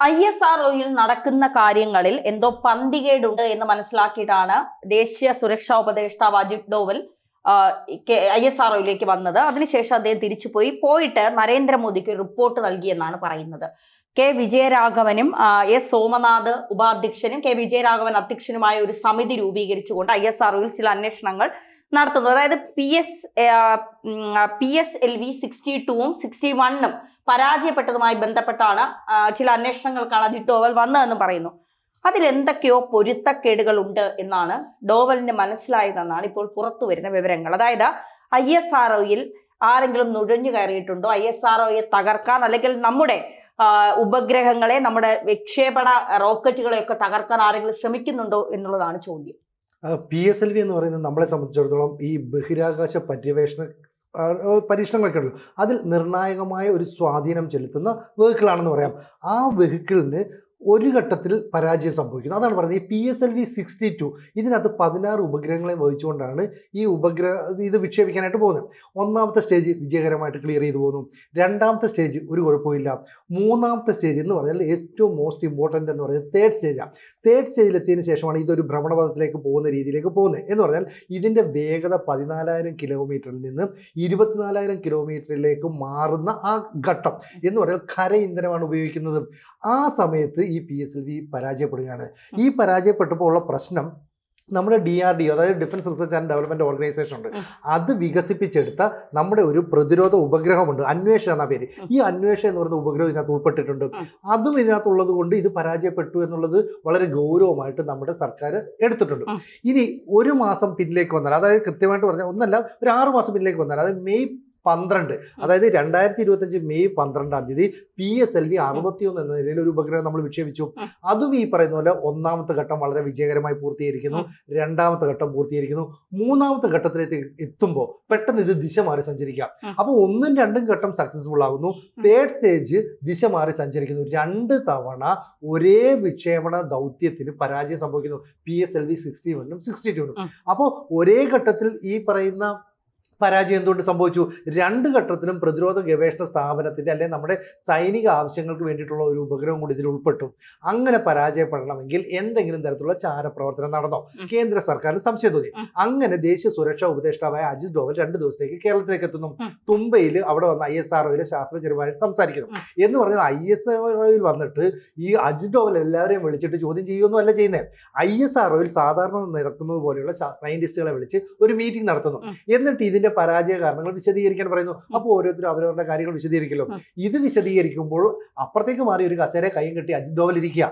I S R ഒയിൽ നടക്കുന്ന കാര്യങ്ങളിൽ എന്തോ പന്തികേടുണ്ട് എന്ന് മനസ്സിലാക്കിയിട്ടാണ് ദേശീയ സുരക്ഷാ ഉപദേഷ്ടാവ് Ajit Doval I S R ഒയിലേക്ക് വന്നത്. അതിനുശേഷം അദ്ദേഹം തിരിച്ചു പോയി പോയിട്ട് നരേന്ദ്രമോദിക്ക് റിപ്പോർട്ട് നൽകിയെന്നാണ് പറയുന്നത്. കെ. വിജയരാഘവനും എസ്. സോമനാഥ് ഉപാധ്യക്ഷനും കെ. വിജയരാഘവൻ അധ്യക്ഷനുമായ ഒരു സമിതി രൂപീകരിച്ചുകൊണ്ട് ഐ എസ് ആർ ഒയിൽ ചില അന്വേഷണങ്ങൾ നടത്തുന്നു അതായത് P S P S L V sixty ടൂവും സിക്സ്റ്റി വണ്ണും പരാജയപ്പെട്ടതുമായി ബന്ധപ്പെട്ടാണ് ചില അന്വേഷണങ്ങൾക്കാണ് അജിത് ഡോവൽ വന്നതെന്ന് പറയുന്നു. അതിലെന്തൊക്കെയോ പൊരുത്തക്കേടുകൾ ഉണ്ട് എന്നാണ് ഡോവലിന് മനസ്സിലായതെന്നാണ് ഇപ്പോൾ പുറത്തു വരുന്ന വിവരങ്ങൾ. അതായത് ഐ എസ് ആർ ഒയിൽ ആരെങ്കിലും നുഴഞ്ഞു കയറിയിട്ടുണ്ടോ? ഐ എസ് ആർ ഒയെ തകർക്കാൻ അല്ലെങ്കിൽ നമ്മുടെ ഉപഗ്രഹങ്ങളെ നമ്മുടെ വിക്ഷേപണ റോക്കറ്റുകളെ ഒക്കെ തകർക്കാൻ ആരെങ്കിലും ശ്രമിക്കുന്നുണ്ടോ എന്നുള്ളതാണ് ചോദ്യം. പി എസ് എൽ വി എന്ന് പറയുന്നത് നമ്മളെ സംബന്ധിച്ചിടത്തോളം ഈ ബഹിരാകാശ പര്യവേഷണ പരീക്ഷണങ്ങളൊക്കെ ഉള്ളൂ അതിൽ നിർണായകമായ ഒരു സ്വാധീനം ചെലുത്തുന്ന വെഹിക്കിളാണെന്ന് പറയാം. ആ വെഹിക്കിളിന് ഒരു ഘട്ടത്തിൽ പരാജയം സംഭവിക്കുന്നു. അതാണ് പറയുന്നത്. ഈ P S L V sixty two ഇതിനകത്ത് പതിനാറ് ഉപഗ്രഹങ്ങളെ വഹിച്ചുകൊണ്ടാണ് ഈ ഉപഗ്രഹ ഇത് വിക്ഷേപിക്കാനായിട്ട് പോകുന്നത്. ഒന്നാമത്തെ സ്റ്റേജ് വിജയകരമായിട്ട് ക്ലിയർ ചെയ്തു പോകുന്നു. രണ്ടാമത്തെ സ്റ്റേജ് ഒരു കുഴപ്പമില്ല മൂന്നാമത്തെ സ്റ്റേജ് എന്ന് പറഞ്ഞാൽ ഏറ്റവും മോസ്റ്റ് ഇമ്പോർട്ടന്റ് എന്ന് പറയുന്നത് തേർഡ് സ്റ്റേജാണ് തേർഡ് സ്റ്റേജിലെത്തിയതിന് ശേഷമാണ് ഇതൊരു ഭ്രമണപഥത്തിലേക്ക് പോകുന്ന രീതിയിലേക്ക് പോകുന്നത്. എന്ന് പറഞ്ഞാൽ ഇതിന്റെ വേഗത പതിനാലായിരം കിലോമീറ്ററിൽ നിന്ന് ഇരുപത്തിനാലായിരം കിലോമീറ്ററിലേക്ക് മാറുന്ന ആ ഘട്ടം എന്ന് പറഞ്ഞാൽ ഖര ഇന്ധനമാണ് ഉപയോഗിക്കുന്നത്. ആ സമയത്ത് ഈ പി എസ് എൽ വി പരാജയപ്പെടുകയാണ്. ഈ പരാജയപ്പെട്ടപ്പോൾ ഉള്ള പ്രശ്നം നമ്മുടെ ഡി ആർ ഡി ഒ അതായത് defence research and development organisation ഉണ്ട്. അത് വികസിപ്പിച്ചെടുത്ത നമ്മുടെ ഒരു പ്രതിരോധ ഉപഗ്രഹമുണ്ട്. അന്വേഷണം എന്ന പേര്. ഈ അന്വേഷണം എന്ന് പറയുന്ന ഉപഗ്രഹം ഇതിനകത്ത് ഉൾപ്പെട്ടിട്ടുണ്ട്. അതും ഇതിനകത്തുള്ളത് കൊണ്ട് ഇത് പരാജയപ്പെട്ടു എന്നുള്ളത് വളരെ ഗൗരവമായിട്ട് നമ്മുടെ സർക്കാർ എടുത്തിട്ടുണ്ട്. ഇനി ഒരു മാസം പിന്നിലേക്ക് വന്നാൽ അതായത് കൃത്യമായിട്ട് പറഞ്ഞാൽ ഒന്നല്ല ഒരു ആറ് മാസം പിന്നിലേക്ക് വന്നാൽ അതായത് മെയ് പന്ത്രണ്ട്. അതായത് രണ്ടായിരത്തി ഇരുപത്തഞ്ച് മെയ് പന്ത്രണ്ടാം തീയതി പി എസ് എൽ വി അറുപത്തിയൊന്ന് എന്ന നിലയിൽ ഒരു ഉപഗ്രഹം നമ്മൾ വിക്ഷേപിച്ചു. അതും ഈ പറയുന്ന പോലെ ഒന്നാമത്തെ ഘട്ടം വളരെ വിജയകരമായി പൂർത്തീകരിക്കുന്നു. രണ്ടാമത്തെ ഘട്ടം പൂർത്തീകരിക്കുന്നു. മൂന്നാമത്തെ ഘട്ടത്തിലേക്ക് എത്തുമ്പോൾ പെട്ടെന്ന് ഇത് ദിശ മാറി സഞ്ചരിക്കാം. അപ്പോൾ ഒന്നും രണ്ടും ഘട്ടം സക്സസ്ഫുൾ ആകുന്നു. തേർഡ് സ്റ്റേജ് ദിശ മാറി സഞ്ചരിക്കുന്നു. രണ്ട് തവണ ഒരേ വിക്ഷേപണ ദൗത്യത്തിന് പരാജയം സംഭവിക്കുന്നു. P S L V sixty വണ്ണും സിക്സ്റ്റി ടുവിനും. അപ്പോൾ ഒരേ ഘട്ടത്തിൽ ഈ പറയുന്ന പരാജയം എന്തുകൊണ്ട് സംഭവിച്ചു? രണ്ട് ഘട്ടത്തിലും പ്രതിരോധ ഗവേഷണ സ്ഥാപനത്തിന്റെ അല്ലെങ്കിൽ നമ്മുടെ സൈനിക ആവശ്യങ്ങൾക്ക് വേണ്ടിയിട്ടുള്ള ഒരു ഉപഗ്രഹം കൂടി ഇതിൽ ഉൾപ്പെട്ടു. അങ്ങനെ പരാജയപ്പെടണമെങ്കിൽ എന്തെങ്കിലും തരത്തിലുള്ള ചാരപ്രവർത്തനം നടന്നോ? കേന്ദ്ര സർക്കാരിന് സംശയം തോന്നി അങ്ങനെ ദേശീയ സുരക്ഷാ ഉപദേഷ്ടാവായ അജിത് ഡോവൽ രണ്ട് ദിവസത്തേക്ക് കേരളത്തിലേക്ക് എത്തുന്നു. തുമ്പയിൽ അവിടെ വന്ന് ഐ എസ് ആർഒയിലെ ശാസ്ത്രജ്ഞരുമായിട്ട് സംസാരിക്കുന്നു. എന്ന് പറഞ്ഞാൽ ഐ എസ് ആർഒയിൽ വന്നിട്ട് ഈ അജിത് ഡോവൽ എല്ലാവരെയും വിളിച്ചിട്ട് ചോദ്യം ചെയ്യുമെന്നല്ല അല്ല ചെയ്യുന്നത്. ഐ എസ് ആർഒയിൽ സാധാരണ നടത്തുന്നത് പോലെയുള്ള സയന്റിസ്റ്റുകളെ വിളിച്ച് ഒരു മീറ്റിംഗ് നടത്തുന്നു. എന്നിട്ട് ഇതിന്റെ പരാജയ കാരണങ്ങൾ വിശദീകരിക്കാൻ പറയുന്നു. അപ്പോൾ ഓരോരുത്തരും അവരവരുടെ കാര്യങ്ങൾ വിശദീകരിക്കല്ലോ ഇത് വിശദീകരിക്കുമ്പോൾ അപ്പുറത്തേക്ക് മാറി ഒരു കസേര കൈയും കെട്ടി അജിത് ഡോവൽ ഇരിക്കുക.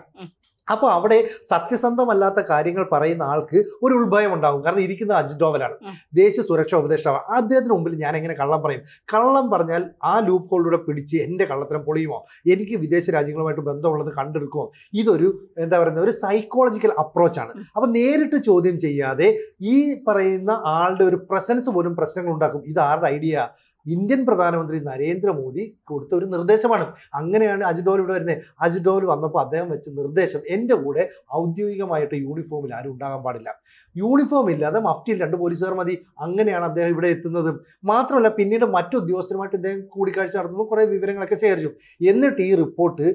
അപ്പോൾ അവിടെ സത്യസന്ധമല്ലാത്ത കാര്യങ്ങൾ പറയുന്ന ആൾക്ക് ഒരു ഉത്ഭയം ഉണ്ടാകും. കാരണം ഇരിക്കുന്ന അജിത് ഡോവലാണ്. ദേശീയ സുരക്ഷാ ഉപദേഷ്ടാവ്. അദ്ദേഹത്തിന് മുമ്പിൽ ഞാൻ എങ്ങനെ കള്ളം പറയും? കള്ളം പറഞ്ഞാൽ ആ ലൂപ്പ് ഹോളിലൂടെ പിടിച്ച് എന്റെ കള്ളത്തരം പൊളിയുമോ? എനിക്ക് വിദേശ രാജ്യങ്ങളുമായിട്ട് ബന്ധമുള്ളത് കണ്ടെടുക്കുമോ? ഇതൊരു എന്താ പറയുന്നത്? ഒരു സൈക്കോളജിക്കൽ അപ്രോച്ചാണ് അപ്പം നേരിട്ട് ചോദ്യം ചെയ്യാതെ ഈ പറയുന്ന ആളുടെ ഒരു പ്രസൻസ് പോലും പ്രശ്നങ്ങൾ ഉണ്ടാക്കും. ഇത് ആരുടെ ഐഡിയ ഇന്ത്യൻ പ്രധാനമന്ത്രി നരേന്ദ്രമോദി കൊടുത്ത ഒരു നിർദ്ദേശമാണ്. അങ്ങനെയാണ് അജിത് ഡോവൽ ഇവിടെ വരുന്നത് അജിത് ഡോവൽ വന്നപ്പോൾ അദ്ദേഹം വെച്ച നിർദ്ദേശം എന്റെ കൂടെ ഔദ്യോഗികമായിട്ട് യൂണിഫോമിൽ ആരും ഉണ്ടാകാൻ പാടില്ല. യൂണിഫോം ഇല്ലാതെ മഫ്റ്റിയിൽ രണ്ട് പോലീസുകാർ മതി. അങ്ങനെയാണ് അദ്ദേഹം ഇവിടെ എത്തുന്നത്. മാത്രമല്ല പിന്നീട് മറ്റു ഉദ്യോഗസ്ഥരുമായിട്ട് ഇദ്ദേഹം കൂടിക്കാഴ്ച നടത്തുന്നു. കുറേ വിവരങ്ങളൊക്കെ ശേഖരിച്ചു. എന്നിട്ട് ഈ റിപ്പോർട്ട്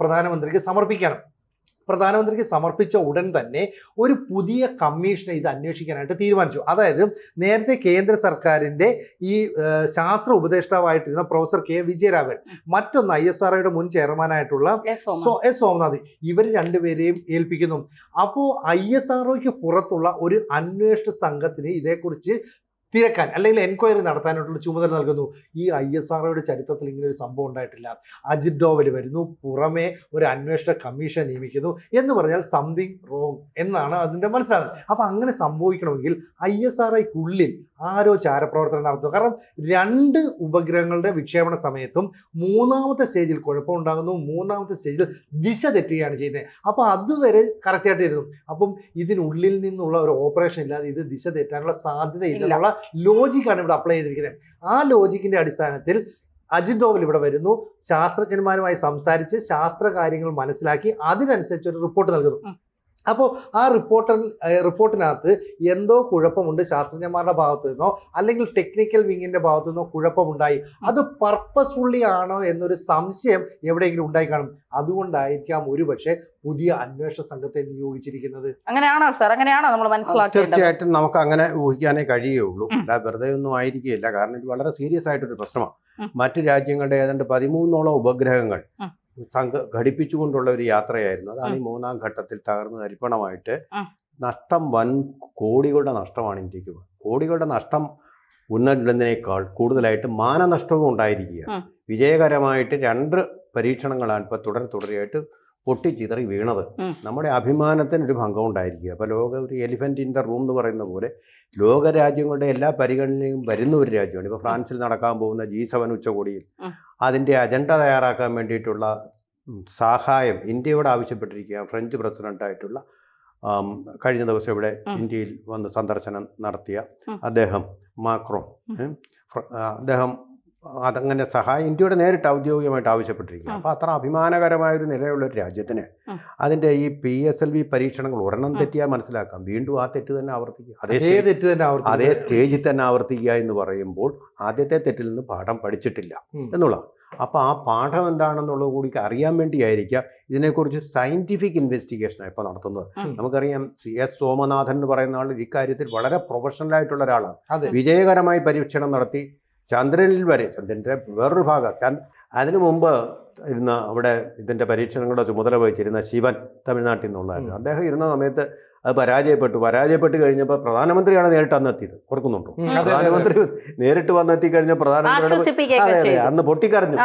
പ്രധാനമന്ത്രിക്ക് സമർപ്പിക്കണം. പ്രധാനമന്ത്രിക്ക് സമർപ്പിച്ച ഉടൻ തന്നെ ഒരു പുതിയ കമ്മീഷനെ ഇത് അന്വേഷിക്കാനായിട്ട് തീരുമാനിച്ചു. അതായത് നേരത്തെ കേന്ദ്ര സർക്കാരിന്റെ ഈ ശാസ്ത്ര ഉപദേഷ്ടാവായിട്ടിരുന്ന പ്രൊഫസർ കെ വിജയരാഘവൻ മറ്റൊന്ന് ഐ എസ് ആർഒയുടെ മുൻ ചെയർമാനായിട്ടുള്ള എസ് സോമനാഥ്. ഇവർ രണ്ടുപേരെയും ഏൽപ്പിക്കുന്നു. അപ്പോൾ ഐ എസ് ആർഒയ്ക്ക് പുറത്തുള്ള ഒരു അന്വേഷണ സംഘത്തിന് ഇതേക്കുറിച്ച് തിരക്കാൻ അല്ലെങ്കിൽ എൻക്വയറി നടത്താനായിട്ടുള്ള ചുമതല നൽകുന്നു. ഈ ഐ എസ് ആർഒയുടെ ചരിത്രത്തിൽ ഇങ്ങനെ ഒരു സംഭവം ഉണ്ടായിട്ടില്ല. അജിത് ഡോവൽ വരുന്നു പുറമെ ഒരു അന്വേഷണ കമ്മീഷൻ നിയമിക്കുന്നു എന്ന് പറഞ്ഞാൽ സംതിങ് റോങ് എന്നാണ് അതിന്റെ മനസ്സിലാകുന്നത്. അപ്പോൾ അങ്ങനെ സംഭവിക്കണമെങ്കിൽ ഐ എസ് ആർ ഐക്കുള്ളിൽ ആരോ ചാരപ്രവർത്തനം നടത്തുന്നു. കാരണം രണ്ട് ഉപഗ്രഹങ്ങളുടെ വിക്ഷേപണ സമയത്തും മൂന്നാമത്തെ സ്റ്റേജിൽ കുഴപ്പമുണ്ടാകുന്നു മൂന്നാമത്തെ സ്റ്റേജിൽ ദിശ തെറ്റുകയാണ് ചെയ്യുന്നത്. അപ്പോൾ അതുവരെ കറക്റ്റായിട്ട് ഇരുന്നു. അപ്പം ഇതിനുള്ളിൽ നിന്നുള്ള ഒരു ഓപ്പറേഷൻ ഇല്ലാതെ ഇത് ദിശ തെറ്റാനുള്ള സാധ്യത ഇല്ലെന്നുള്ള ലോജിക്കാണ് ഇവിടെ അപ്ലൈ ചെയ്തിരിക്കുന്നത്. ആ ലോജിക്കിന്റെ അടിസ്ഥാനത്തിൽ അജിത് ഡോവൽ ഇവിടെ വരുന്നു. ശാസ്ത്രജ്ഞന്മാരുമായി സംസാരിച്ച് ശാസ്ത്ര കാര്യങ്ങൾ മനസ്സിലാക്കി അതിനനുസരിച്ച് ഒരു റിപ്പോർട്ട് നൽകുന്നു. അപ്പോൾ ആ റിപ്പോർട്ടർ റിപ്പോർട്ടിനകത്ത് എന്തോ കുഴപ്പമുണ്ട് ശാസ്ത്രജ്ഞന്മാരുടെ ഭാഗത്തു നിന്നോ അല്ലെങ്കിൽ ടെക്നിക്കൽ വിങ്ങിന്റെ ഭാഗത്തു നിന്നോ കുഴപ്പമുണ്ടായി. അത് പർപ്പസ്ഫുള്ളി ആണോ എന്നൊരു സംശയം എവിടെയെങ്കിലും ഉണ്ടായി കാണും അതുകൊണ്ടായിരിക്കാം ഒരുപക്ഷെ പുതിയ അന്വേഷണ സംഘത്തെ നിയോഗിച്ചിരിക്കുന്നത്. അങ്ങനെയാണോ സാർ അങ്ങനെയാണോ നമ്മൾ മനസ്സിലാക്കി തീർച്ചയായിട്ടും നമുക്ക് അങ്ങനെ ഊഹിക്കാനേ കഴിയുള്ളൂ അല്ലാതെ അല്ല വെറുതെ ഒന്നും ആയിരിക്കില്ല കാരണം ഇത് വളരെ സീരിയസ് ആയിട്ടൊരു പ്രശ്നമാണ്. മറ്റു രാജ്യങ്ങളുടെ ഏതാണ്ട് പതിമൂന്നോളം ഉപഗ്രഹങ്ങൾ. സംഘ ഘടിപ്പിച്ചുകൊണ്ടുള്ള ഒരു യാത്രയായിരുന്നു. അതാണ് ഈ മൂന്നാം ഘട്ടത്തിൽ തകർന്ന് തരിപ്പണമായിട്ട്. നഷ്ടം വൻ കോടികളുടെ നഷ്ടമാണ് ഇന്ത്യയ്ക്ക്. കോടികളുടെ നഷ്ടം ഉന്നതിനേക്കാൾ കൂടുതലായിട്ട് മാനനഷ്ടവും ഉണ്ടായിരിക്കുക വിജയകരമായിട്ട് രണ്ട് പരീക്ഷണങ്ങളാണ് ഇപ്പോൾ തുടർ തുടരെയായിട്ട് പൊട്ടിച്ചിതറി വീണത്. നമ്മുടെ അഭിമാനത്തിന് ഒരു ഭംഗം ഉണ്ടായിരിക്കുക അപ്പോൾ ലോക ഒരു എലിഫന്റ് ഇൻ ദ റൂം എന്ന് പറയുന്ന പോലെ ലോകരാജ്യങ്ങളുടെ എല്ലാ പരിഗണനയും വരുന്ന ഒരു രാജ്യമാണ്. ഇപ്പോൾ ഫ്രാൻസിൽ നടക്കാൻ പോകുന്ന ജി സെവൻ ഉച്ചകോടിയിൽ അതിന്റെ അജണ്ട തയ്യാറാക്കാൻ വേണ്ടിയിട്ടുള്ള സഹായം ഇന്ത്യയോട് ആവശ്യപ്പെട്ടിരിക്കുക ഫ്രഞ്ച് പ്രസിഡന്റായിട്ടുള്ള കഴിഞ്ഞ ദിവസം ഇവിടെ ഇന്ത്യയിൽ വന്ന് സന്ദർശനം നടത്തിയ അദ്ദേഹം മാക്രോൺ. ആ, അദ്ദേഹം അതങ്ങനെ സഹായം ഇന്ത്യയുടെ നേരിട്ട് ഔദ്യോഗികമായിട്ട് ആവശ്യപ്പെട്ടിരിക്കുക. അപ്പോൾ അത്ര അഭിമാനകരമായ ഒരു നിലയുള്ള ഒരു രാജ്യത്തിന്. അതിന്റെ ഈ പി എസ് എൽ വി പരീക്ഷണങ്ങൾ ഒരെണ്ണം. തെറ്റിയാൽ മനസ്സിലാക്കാം. വീണ്ടും ആ തെറ്റ് തന്നെ ആവർത്തിക്കുക. അതേ തെറ്റ് തന്നെ അതേ സ്റ്റേജിൽ തന്നെ ആവർത്തിക്കുക എന്ന് പറയുമ്പോൾ ആദ്യത്തെ തെറ്റിൽ നിന്ന് പാഠം പഠിച്ചിട്ടില്ല. എന്നുള്ള അപ്പോൾ ആ പാഠം എന്താണെന്നുള്ളത് കൂടി അറിയാൻ വേണ്ടിയായിരിക്കാം ഇതിനെക്കുറിച്ച് സയന്റിഫിക് ഇൻവെസ്റ്റിഗേഷനാണ് ഇപ്പോൾ നടത്തുന്നത്. നമുക്കറിയാം സി എസ് സോമനാഥൻ എന്ന് പറയുന്ന ആൾ ഇക്കാര്യത്തിൽ വളരെ പ്രൊഫഷണലായിട്ടുള്ള ഒരാളാണ്. അതെ. വിജയകരമായി പരീക്ഷണം നടത്തി. ചന്ദ്രനിൽ വരെ ചന്ദ്രന്റെ വേറൊരു ഭാഗം ചന്ദ് അതിനു മുമ്പ് ഇരുന്ന അവിടെ ഇതിന്റെ പരീക്ഷണങ്ങളുടെ ചുമതല വഹിച്ചിരുന്ന ശിവൻ തമിഴ്നാട്ടിൽ നിന്നുള്ളതായിരുന്നു. അദ്ദേഹം ഇരുന്ന സമയത്ത് അത് പരാജയപ്പെട്ടു. പരാജയപ്പെട്ട് കഴിഞ്ഞപ്പോൾ പ്രധാനമന്ത്രിയാണ് നേരിട്ട് അന്നെത്തിയത്. ഓർക്കുന്നുണ്ടോ. പ്രധാനമന്ത്രി നേരിട്ട് വന്നെത്തി കഴിഞ്ഞ പ്രധാനമന്ത്രിയുടെ അന്ന് പൊട്ടിക്കരഞ്ഞു.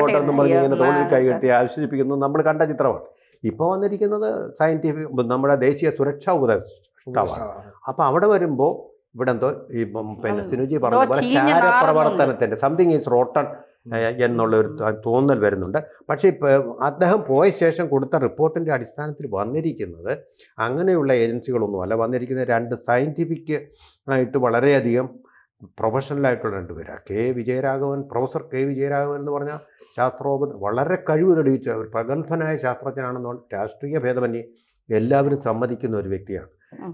വോട്ടെന്നും പറഞ്ഞ് ഇങ്ങനെ. തോളിൽ കൈകെട്ടി ആശ്വസിപ്പിക്കുന്നു. നമ്മൾ കണ്ട ചിത്രമാണ്. ഇപ്പോൾ വന്നിരിക്കുന്നത് സയന്റിഫിക് നമ്മുടെ ദേശീയ സുരക്ഷാ ഉപദേഷ്ടാവാണ് അപ്പോൾ അവിടെ വരുമ്പോൾ ഇവിടെ എന്തോ ഈ പിന്നെ സിനുജി പറഞ്ഞ പോലെ ചീഞ്ഞ ചാരപ്രവർത്തനത്തിന്റെ സംതിങ് ഈസ് റോട്ടൺ എന്നുള്ള ഒരു തോന്നൽ വരുന്നുണ്ട്. പക്ഷേ അദ്ദേഹം പോയ ശേഷം കൊടുത്ത റിപ്പോർട്ടിന്റെ അടിസ്ഥാനത്തിൽ വന്നിരിക്കുന്നത് അങ്ങനെയുള്ള ഏജൻസികളൊന്നുമല്ല വന്നിരിക്കുന്ന രണ്ട് സയന്റിഫിക് ആയിട്ട് വളരെയധികം പ്രൊഫഷണൽ ആയിട്ടുള്ള രണ്ട് പേരാണ് K Vijayaraghavan professor K Vijayaraghavan എന്ന് പറഞ്ഞാൽ ശാസ്ത്രോപ വളരെ കഴിവ് തെളിയിച്ച ഒരു പ്രഗത്ഭനായ ശാസ്ത്രജ്ഞനാണെന്ന് രാഷ്ട്രീയ ഭേദമന്യേ എല്ലാവരും സമ്മതിക്കുന്ന ഒരു വ്യക്തിയാണ്.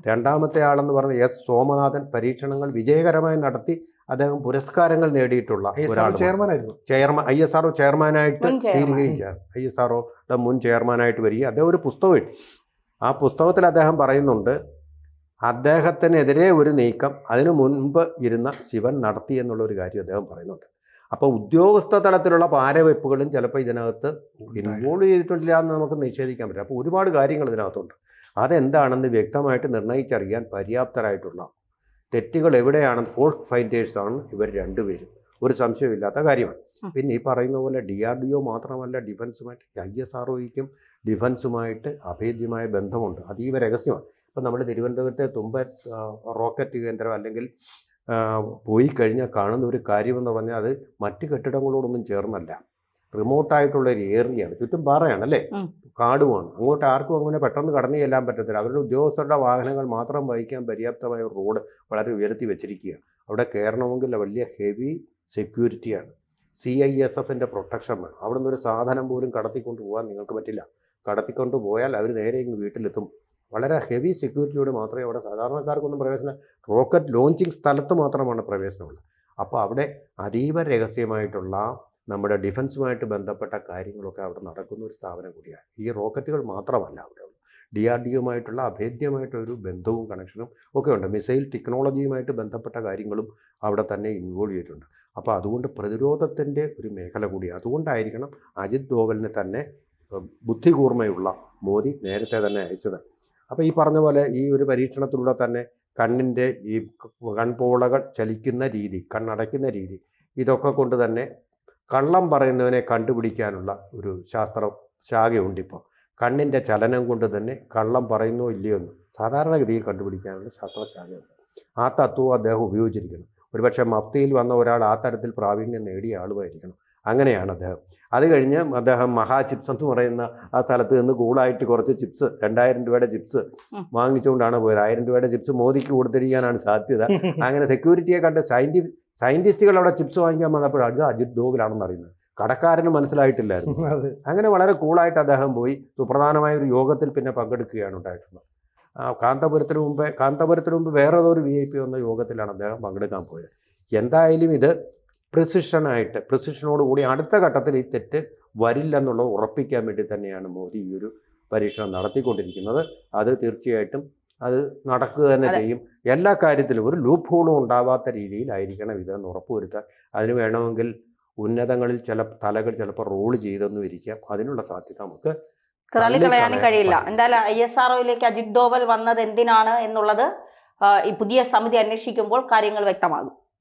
രണ്ടാമത്തെ ആളെന്ന് പറഞ്ഞ എസ് സോമനാഥൻ പരീക്ഷണങ്ങൾ വിജയകരമായി നടത്തി അദ്ദേഹം പുരസ്കാരങ്ങൾ നേടിയിട്ടുള്ള ഒരാൾ ചെയർമാൻ ആയിരുന്നു ചെയർമാൻ ഐ എസ് ആർ ചെയർമാനായിട്ട് മുൻ ചെയർമാൻ. തീരുകയും ചെയ്തു. ഐ എസ് ആർ മുൻ ചെയർമാനായിട്ട് വരികയും അദ്ദേഹം ഒരു പുസ്തകം എഴുതി ആ പുസ്തകത്തിൽ അദ്ദേഹം പറയുന്നുണ്ട് അദ്ദേഹത്തിനെതിരെ ഒരു നീക്കം അതിനു മുൻപ് ഇരുന്ന ശിവൻ നടത്തി എന്നുള്ള ഒരു കാര്യം അദ്ദേഹം പറയുന്നുണ്ട്. അപ്പോൾ ഉദ്യോഗസ്ഥ തലത്തിലുള്ള പാരവെപ്പുകളും ചിലപ്പോൾ ഇതിനകത്ത് ഇൻവോൾവ് ചെയ്തിട്ടില്ല എന്ന് നമുക്ക് നിഷേധിക്കാൻ പറ്റില്ല. അപ്പോൾ ഒരുപാട് കാര്യങ്ങൾ ഇതിനകത്തുണ്ട്. അതെന്താണെന്ന് വ്യക്തമായിട്ട് നിർണയിച്ചറിയാൻ പര്യാപ്തരായിട്ടുള്ള തെറ്റുകൾ എവിടെയാണെന്ന് ഫോൾട്ട് ഫൈൻഡേഴ്സാണ് ഇവർ രണ്ടുപേരും. ഒരു സംശയമില്ലാത്ത കാര്യമാണ്. പിന്നെ ഈ പറയുന്ന പോലെ ഡി ആർ ഡി ഒ മാത്രമല്ല ഡിഫൻസുമായിട്ട് ഐ എസ് ആർ ഒയ്ക്കും ഡിഫൻസുമായിട്ട് അഭേദ്യമായ ബന്ധമുണ്ട്. അതീവ രഹസ്യമാണ്. ഇപ്പം നമ്മൾ തിരുവനന്തപുരത്തെ തുമ്പ റോക്കറ്റ് കേന്ദ്രം അല്ലെങ്കിൽ പോയി കഴിഞ്ഞാൽ കാണുന്ന ഒരു കാര്യമെന്ന് പറഞ്ഞാൽ അത് മറ്റ് കെട്ടിടങ്ങളോടൊന്നും ചേർന്നല്ല. റിമോട്ടായിട്ടുള്ള ഒരു ഏരിയയാണ് ചുറ്റും പാറയാണ് അല്ലേ. കാടുമാണ്. അങ്ങോട്ട് ആർക്കും അങ്ങനെ പെട്ടെന്ന് കടന്നു ചെല്ലാൻ പറ്റത്തില്ല. അവരുടെ ഉദ്യോഗസ്ഥരുടെ വാഹനങ്ങൾ മാത്രം വഹിക്കാൻ പര്യാപ്തമായ ഒരു റോഡ് വളരെ ഉയർത്തി വെച്ചിരിക്കുകയാണ്. അവിടെ കയറണമെങ്കിൽ വലിയ ഹെവി സെക്യൂരിറ്റിയാണ് സി ഐ എസ് എഫിന്റെ പ്രൊട്ടക്ഷൻ വേണം. അവിടെ നിന്ന് ഒരു സാധനം പോലും കടത്തിക്കൊണ്ട് പോകാൻ നിങ്ങൾക്ക് പറ്റില്ല. കടത്തിക്കൊണ്ട് പോയാൽ അവർ നേരെ ഇങ്ങ് വീട്ടിലെത്തും. വളരെ ഹെവി സെക്യൂരിറ്റിയോട് മാത്രമേ അവിടെ സാധാരണക്കാർക്കൊന്നും പ്രവേശനം റോക്കറ്റ് ലോഞ്ചിങ് സ്ഥലത്ത് മാത്രമാണ് പ്രവേശനമുള്ളത്. അപ്പോൾ അവിടെ അതീവ രഹസ്യമായിട്ടുള്ള നമ്മുടെ ഡിഫൻസുമായിട്ട് ബന്ധപ്പെട്ട കാര്യങ്ങളൊക്കെ അവിടെ നടക്കുന്ന ഒരു സ്ഥാപനം കൂടിയാണ്. ഈ റോക്കറ്റുകൾ മാത്രമല്ല അവിടെ ഡി ആർ ഡി ഒമായിട്ടുള്ള അഭേദ്യമായിട്ടൊരു ബന്ധവും കണക്ഷനും ഒക്കെ ഉണ്ട്. മിസൈൽ ടെക്നോളജിയുമായിട്ട് ബന്ധപ്പെട്ട കാര്യങ്ങളും അവിടെ തന്നെ ഇൻവോൾവ് ചെയ്തിട്ടുണ്ട്. അപ്പോൾ അതുകൊണ്ട് പ്രതിരോധത്തിന്റെ ഒരു മേഖല കൂടിയാണ്. അതുകൊണ്ടായിരിക്കണം അജിത് ഡോവലിനെ തന്നെ ബുദ്ധികൂർമ്മയുള്ള മോദി നേരത്തെ തന്നെ അയച്ചത്. അപ്പോൾ ഈ പറഞ്ഞ പോലെ ഈ ഒരു പരീക്ഷണത്തിലൂടെ തന്നെ കണ്ണിന്റെ ഈ കൺപോളകൾ ചലിക്കുന്ന രീതി കണ്ണടയ്ക്കുന്ന രീതി ഇതൊക്കെ കൊണ്ട് തന്നെ കള്ളം പറയുന്നവനെ കണ്ടുപിടിക്കാനുള്ള ഒരു ശാസ്ത്ര ശാഖയുണ്ടിപ്പോൾ. കണ്ണിന്റെ ചലനം കൊണ്ട് തന്നെ കള്ളം പറയുന്നോ ഇല്ലയോ എന്ന് സാധാരണഗതിയിൽ കണ്ടുപിടിക്കാനുള്ള ശാസ്ത്രശാഖയുണ്ട് ആ തത്വവും അദ്ദേഹം ഉപയോഗിച്ചിരിക്കണം. ഒരുപക്ഷെ മഫ്തിയിൽ വന്ന ഒരാൾ ആ തരത്തിൽ പ്രാവീണ്യം നേടിയ ആളുമായിരിക്കണം. അങ്ങനെയാണ് അദ്ദേഹം. അത് കഴിഞ്ഞ് അദ്ദേഹം മഹാ ചിപ്സ് എന്ന് പറയുന്ന ആ സ്ഥലത്ത് നിന്ന് കൂളായിട്ട് കുറച്ച് ചിപ്സ് രണ്ടായിരം രൂപയുടെ ചിപ്സ്. വാങ്ങിച്ചുകൊണ്ടാണ് പോയത്. ആയിരം രൂപയുടെ ചിപ്സ് മോദിക്ക് കൊടുത്തിരിക്കാനാണ് സാധ്യത. അങ്ങനെ സെക്യൂരിറ്റിയെ കണ്ട് സയന്റിഫിക് സയന്റിസ്റ്റുകൾ അവിടെ ചിപ്സ് വാങ്ങിക്കാൻ വന്നപ്പോഴാണ് ഇത് അജിത് ഡോഗിലാണെന്ന് അറിയുന്നത്. കടക്കാരന് മനസ്സിലായിട്ടില്ലായിരുന്നു. അങ്ങനെ വളരെ കൂളായിട്ട് അദ്ദേഹം പോയി സുപ്രധാനമായ ഒരു യോഗത്തിൽ പിന്നെ പങ്കെടുക്കുകയാണ് ഉണ്ടായിട്ടുള്ളത്. കാന്തപുരത്തിന് മുമ്പേ കാന്തപുരത്തിന് മുമ്പ് വേറെ ഒരു വി ഐ പി വന്ന യോഗത്തിലാണ് അദ്ദേഹം പങ്കെടുക്കാൻ പോയത്. എന്തായാലും ഇത് പ്രിസിഷനായിട്ട് പ്രിസിഷനോട് കൂടി അടുത്ത ഘട്ടത്തിൽ ഈ തെറ്റ് വരില്ലെന്നുള്ളത് ഉറപ്പിക്കാൻ വേണ്ടി തന്നെയാണ് മോദി ഈ ഒരു പരീക്ഷണം നടത്തിക്കൊണ്ടിരിക്കുന്നത്. അത് തീർച്ചയായിട്ടും അത് നടക്കുക തന്നെ ചെയ്യും. എല്ലാ കാര്യത്തിലും ഒരു ലൂപ്പ് ഹോളും ഉണ്ടാവാത്ത രീതിയിലായിരിക്കണം ഇതെന്ന് ഉറപ്പുവരുത്താൻ. അതിന് വേണമെങ്കിൽ ഉന്നതങ്ങളിൽ ചില തലകൾ ചിലപ്പോൾ റോൾ ചെയ്തെന്നും ഇരിക്കാം. അതിനുള്ള സാധ്യത നമുക്ക് തള്ളിക്കളയാനും കഴിയില്ല. എന്തായാലും ഐ എസ് ആർഒയിലേക്ക് അജിത് ഡോവൽ വന്നത് എന്തിനാണ് എന്നുള്ളത് ഈ പുതിയ സമിതി അന്വേഷിക്കുമ്പോൾ കാര്യങ്ങൾ വ്യക്തമാകും.